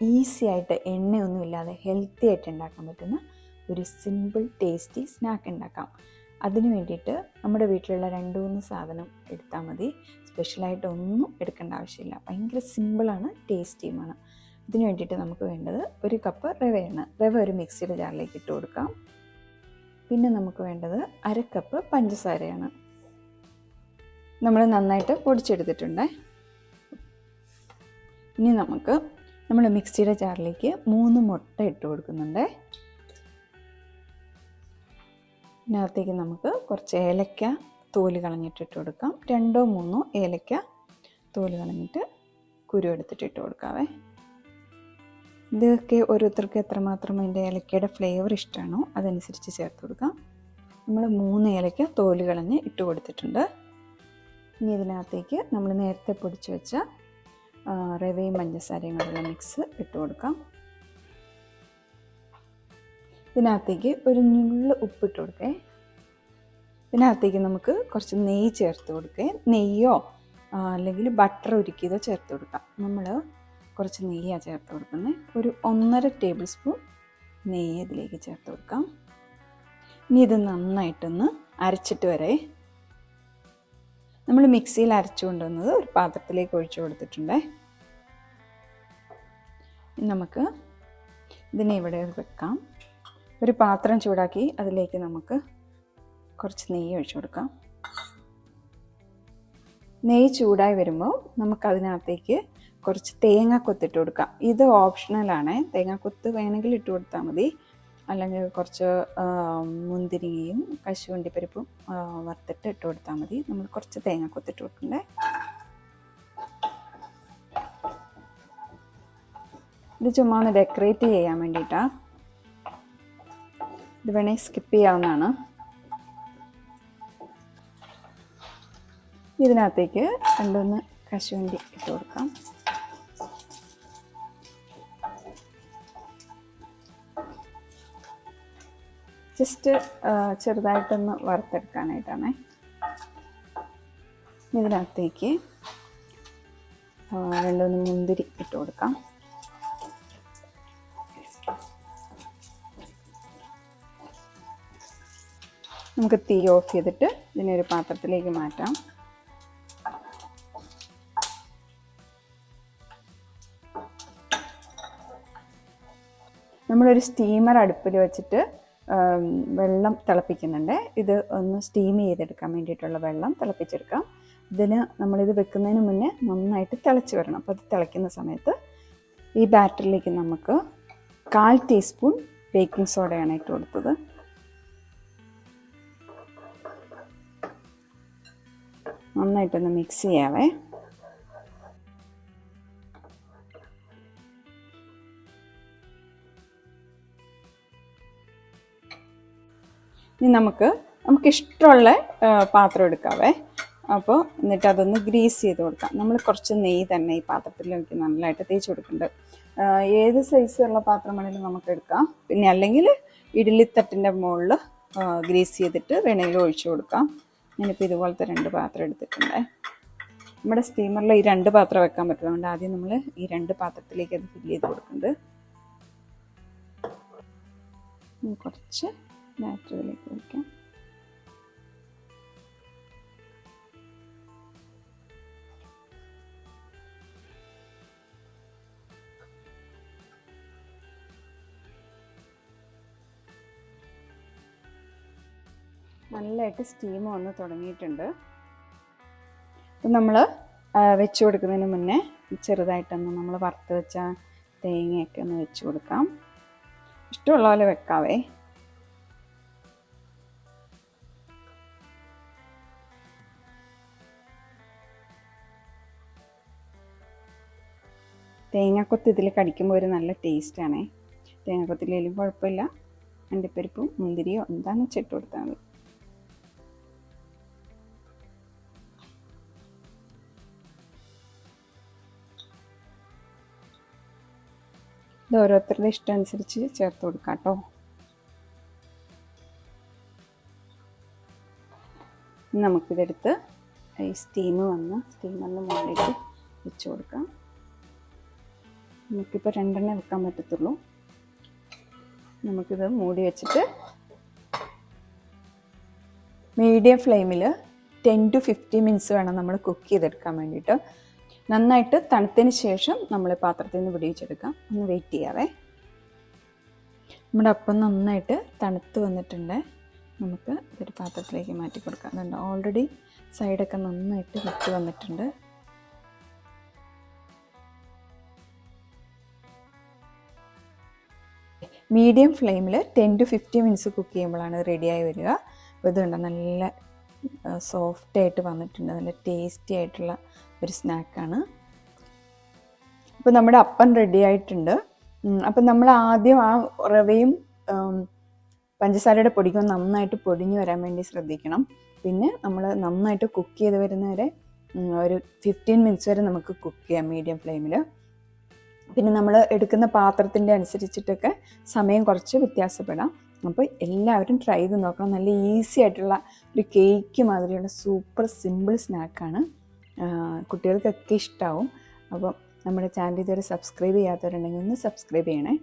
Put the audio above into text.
Easy ആയിട്ട് എണ്ണയൊന്നും ഇല്ലാതെ ഹെൽത്തി ആയിട്ട് ഉണ്ടാക്കാൻ പറ്റുന്ന ഒരു സിമ്പിൾ ടേസ്റ്റി സ്നാക്ക് ഉണ്ടാക്കാം. അതിന് വേണ്ടിയിട്ട് നമ്മുടെ വീട്ടിലുള്ള രണ്ട് മൂന്ന് സാധനം എടുത്താൽ മതി. സ്പെഷ്യലായിട്ട് ഒന്നും എടുക്കേണ്ട ആവശ്യമില്ല. ഭയങ്കര സിമ്പിളാണ് ടേസ്റ്റിയുമാണ് ഇതിന് വേണ്ടിയിട്ട് നമുക്ക് വേണ്ടത് ഒരു കപ്പ് റവയാണ് റവ ഒരു മിക്സിയുടെ ജാറിലേക്ക് ഇട്ട് കൊടുക്കാം. പിന്നെ നമുക്ക് വേണ്ടത് അര കപ്പ് പഞ്ചസാരയാണ്. നമ്മൾ നന്നായിട്ട് പൊടിച്ചെടുത്തിട്ടുണ്ട്. ഇനി നമുക്ക് നമ്മൾ മിക്സിയുടെ ജാറിലേക്ക് മൂന്ന് മുട്ട ഇട്ട് കൊടുക്കുന്നുണ്ട്. ഇതിനകത്തേക്ക് നമുക്ക് കുറച്ച് ഏലക്ക തോൽ കളഞ്ഞിട്ട് ഇട്ട് കൊടുക്കാം. രണ്ടോ മൂന്നോ ഏലക്ക തോൽ കളഞ്ഞിട്ട് കുരു എടുത്തിട്ട് ഇട്ട് കൊടുക്കാവേ. ഇതൊക്കെ ഓരോരുത്തർക്ക് എത്രമാത്രം അതിന്റെ ഏലക്കയുടെ ഫ്ലേവർ ഇഷ്ടമാണോ അതനുസരിച്ച് ചേർത്ത് കൊടുക്കാം. നമ്മൾ മൂന്ന് ഏലക്ക തോൽ കളഞ്ഞ് ഇട്ട് കൊടുത്തിട്ടുണ്ട്. ഇനി ഇതിനകത്തേക്ക് നമ്മൾ നേരത്തെ പൊടിച്ച് വെച്ച റവയും പഞ്ചസാരയും കൂടെയുള്ള മിക്സ് ഇട്ട് കൊടുക്കാം. ഇതിനകത്തേക്ക് ഒരു നുള്ളു ഉപ്പിട്ട് കൊടുക്കേ. ഇതിനകത്തേക്ക് നമുക്ക് കുറച്ച് നെയ്യ് ചേർത്ത് കൊടുക്കേ. നെയ്യോ അല്ലെങ്കിൽ ബട്ടർ ഉരുക്കിയതോ ചേർത്ത് കൊടുക്കാം. നമ്മൾ കുറച്ച് നെയ്യാണ് ചേർത്ത് കൊടുക്കുന്നത്. ഒരു ഒന്നര ടേബിൾ സ്പൂൺ നെയ്യ് ഇതിലേക്ക് ചേർത്ത് കൊടുക്കാം. ഇനി ഇത് നന്നായിട്ടൊന്ന് അരച്ചിട്ട് വരെ. നമ്മൾ മിക്സിയിൽ അരച്ചു കൊണ്ടുവന്നത് ഒരു പാത്രത്തിലേക്ക് ഒഴിച്ചു കൊടുത്തിട്ടുണ്ട്. നമുക്ക് ഇതിനെ ഇവിടെ വെക്കാം. ഒരു പാത്രം ചൂടാക്കി അതിലേക്ക് നമുക്ക് കുറച്ച് നെയ്യ് ഒഴിച്ചു കൊടുക്കാം. നെയ്യ് ചൂടായി വരുമ്പോൾ നമുക്കതിനകത്തേക്ക് കുറച്ച് തേങ്ങാക്കൊത്ത് ഇട്ട് കൊടുക്കാം. ഇത് ഓപ്ഷണലാണ് തേങ്ങ കൊത്ത് വേണമെങ്കിൽ ഇട്ട് കൊടുത്താൽ മതി. അല്ലെങ്കിൽ കുറച്ച് മുന്തിരിയും കശുവണ്ടിപ്പരിപ്പും വറുത്തിട്ട് ഇട്ട് കൊടുത്താൽ മതി. നമ്മൾ കുറച്ച് തേങ്ങ കൊത്തിട്ട് കൊടുക്കണ്ടേ? ഇത് ചുമ്മാ ഒന്ന് ഡെക്കറേറ്റ് ചെയ്യാൻ വേണ്ടിയിട്ടാണ് ഇത് വേണമെങ്കിൽ സ്കിപ്പ് ചെയ്യാവുന്നതാണ്. ഇതിനകത്തേക്ക് രണ്ടൊന്ന് കശുവണ്ടി ഇട്ട് കൊടുക്കാം. ജസ്റ്റ് ചെറുതായിട്ടൊന്ന് വറുത്തെടുക്കാനായിട്ടാണേ. ഇതിനകത്തേക്ക് രണ്ടൊന്ന് മുന്തിരി ഇട്ട് കൊടുക്കാം. നമുക്ക് തീ ഓഫ് ചെയ്തിട്ട് ഇതിനെ ഒരു പാത്രത്തിലേക്ക് മാറ്റാം. നമ്മളൊരു സ്റ്റീമർ അടുപ്പിൽ വെച്ചിട്ട് വെള്ളം തിളപ്പിക്കുന്നുണ്ട്. ഇത് ഒന്ന് സ്റ്റീം ചെയ്തെടുക്കാൻ വേണ്ടിയിട്ടുള്ള വെള്ളം തിളപ്പിച്ചെടുക്കാം. ഇതിന് നമ്മളിത് വെക്കുന്നതിന് മുന്നേ നന്നായിട്ട് തിളച്ച് വരണം. അപ്പോൾ അത് തിളയ്ക്കുന്ന സമയത്ത് ഈ ബാറ്ററിലേക്ക് നമുക്ക് കാൽ ടീസ്പൂൺ ബേക്കിംഗ് സോഡയാണ് ഇട്ട് കൊടുത്തത്. നന്നായിട്ടൊന്ന് മിക്സ് ചെയ്യാവേ. ഇനി നമുക്ക് നമുക്ക് ഇഷ്ടമുള്ള പാത്രം എടുക്കാവേ. അപ്പോൾ എന്നിട്ട് അതൊന്ന് ഗ്രീസ് ചെയ്ത് കൊടുക്കാം. നമ്മൾ കുറച്ച് നെയ്യ് തന്നെ ഈ പാത്രത്തിലേക്ക് നല്ലതായിട്ട് തേച്ച് കൊടുക്കുന്നുണ്ട്. ഏത് സൈസുള്ള പാത്രമാണെങ്കിലും നമുക്ക് എടുക്കാം. പിന്നെ അല്ലെങ്കിൽ ഇഡ്ഡലിത്തട്ടിന്റെ മുകളിൽ ഗ്രീസ് ചെയ്തിട്ട് വേണമെങ്കിൽ ഒഴിച്ചു കൊടുക്കാം. ഞാനിപ്പോൾ ഇതുപോലത്തെ രണ്ട് പാത്രം എടുത്തിട്ടുണ്ട്. നമ്മുടെ സ്റ്റീമറിൽ ഈ രണ്ട് പാത്രം വെക്കാൻ പറ്റുന്നതുകൊണ്ട് ആദ്യം നമ്മൾ ഈ രണ്ട് പാത്രത്തിലേക്ക് അത് ഫില്ല് ചെയ്ത് കൊടുക്കുന്നുണ്ട്. ഇനി കുറച്ച് ബാറ്ററിയിലേക്ക് ഒഴിക്കാം. നല്ലതായിട്ട് സ്റ്റീം വന്ന് തുടങ്ങിയിട്ടുണ്ട്. അപ്പം നമ്മൾ വെച്ച് കൊടുക്കുന്നതിന് മുന്നേ ചെറുതായിട്ടൊന്ന് നമ്മൾ വറുത്ത് വെച്ച തേങ്ങയൊക്കെ ഒന്ന് വെച്ച് കൊടുക്കാം. ഇഷ്ടമുള്ള പോലെ വെക്കാവേ. തേങ്ങാക്കൊത്ത് ഇതിൽ കടിക്കുമ്പോൾ ഒരു നല്ല ടേസ്റ്റാണേ തേങ്ങാക്കൊത്തിലേലും കുഴപ്പമില്ല. അണ്ടിപ്പരിപ്പും മുന്തിരിയോ എന്താണെന്ന് വെച്ചിട്ട് കൊടുത്താൽ മതി. ഇത് ഓരോരുത്തരുടെ ഇഷ്ടം അനുസരിച്ച് ചേർത്ത് കൊടുക്കാം കേട്ടോ. നമുക്കിതെടുത്ത് ഈ സ്റ്റീം വന്ന് സ്റ്റീമറിന് മുകളിലേക്ക് വെച്ച് കൊടുക്കാം. നമുക്കിപ്പോൾ രണ്ടെണ്ണം വെക്കാൻ പറ്റത്തുള്ളൂ. നമുക്കിത് മൂടി വെച്ചിട്ട് മീഡിയം ഫ്ലെയിമിൽ ടെൻ ടു ഫിഫ്റ്റി മിനിറ്റ്സ് വേണം നമ്മൾ കുക്ക് ചെയ്തെടുക്കാൻ വേണ്ടിയിട്ട്. നന്നായിട്ട് തണുത്തതിന് ശേഷം നമ്മൾ പാത്രത്തിൽ നിന്ന് പിടിച്ചെടുക്കാം ഒന്ന് വെയിറ്റ് ചെയ്യാവേ. നമ്മുടെ അപ്പം നന്നായിട്ട് തണുത്ത് വന്നിട്ടുണ്ട്. നമുക്ക് ഇതൊരു പാത്രത്തിലേക്ക് മാറ്റി കൊടുക്കാം. അതുണ്ട് ഓൾറെഡി സൈഡൊക്കെ നന്നായിട്ട് വിട്ട് വന്നിട്ടുണ്ട്. മീഡിയം ഫ്ലെയിമിൽ ten to fifteen minutes cook ചെയ്യുമ്പോഴാണ് റെഡിയായി വരിക. അപ്പോൾ ഇതുണ്ട് നല്ല സോഫ്റ്റായിട്ട് വന്നിട്ടുണ്ട്. നല്ല ടേസ്റ്റി ആയിട്ടുള്ള ഒരു സ്നാക്കാണ്. അപ്പോൾ നമ്മുടെ അപ്പം റെഡി ആയിട്ടുണ്ട്. അപ്പം നമ്മൾ ആദ്യം ആ റവയും പഞ്ചസാരയുടെ പൊടിക്കും നന്നായിട്ട് പൊടിഞ്ഞു വരാൻ വേണ്ടി ശ്രദ്ധിക്കണം. പിന്നെ നമ്മൾ നന്നായിട്ട് കുക്ക് ചെയ്ത് വരുന്നവരെ ഒരു ഫിഫ്റ്റീൻ മിനിറ്റ്സ് വരെ നമുക്ക് കുക്ക് ചെയ്യാം മീഡിയം ഫ്ലെയിമിൽ പിന്നെ നമ്മൾ എടുക്കുന്ന പാത്രത്തിന്റെ അനുസരിച്ചിട്ടൊക്കെ സമയം കുറച്ച് വ്യത്യാസപ്പെടാം. അപ്പോൾ എല്ലാവരും ട്രൈ ചെയ്ത് നോക്കണം. നല്ല ഈസി ആയിട്ടുള്ള ഒരു കേക്ക് മാതിരിയുള്ള സൂപ്പർ സിമ്പിൾ സ്നാക്കാണ് കുട്ടികൾക്കൊക്കെ ഇഷ്ടമാവും അപ്പം നമ്മുടെ ചാനൽ ഇതുവരെ സബ്സ്ക്രൈബ് ചെയ്യാത്തവരുണ്ടെങ്കിൽ ഒന്ന് സബ്സ്ക്രൈബ് ചെയ്യണേ.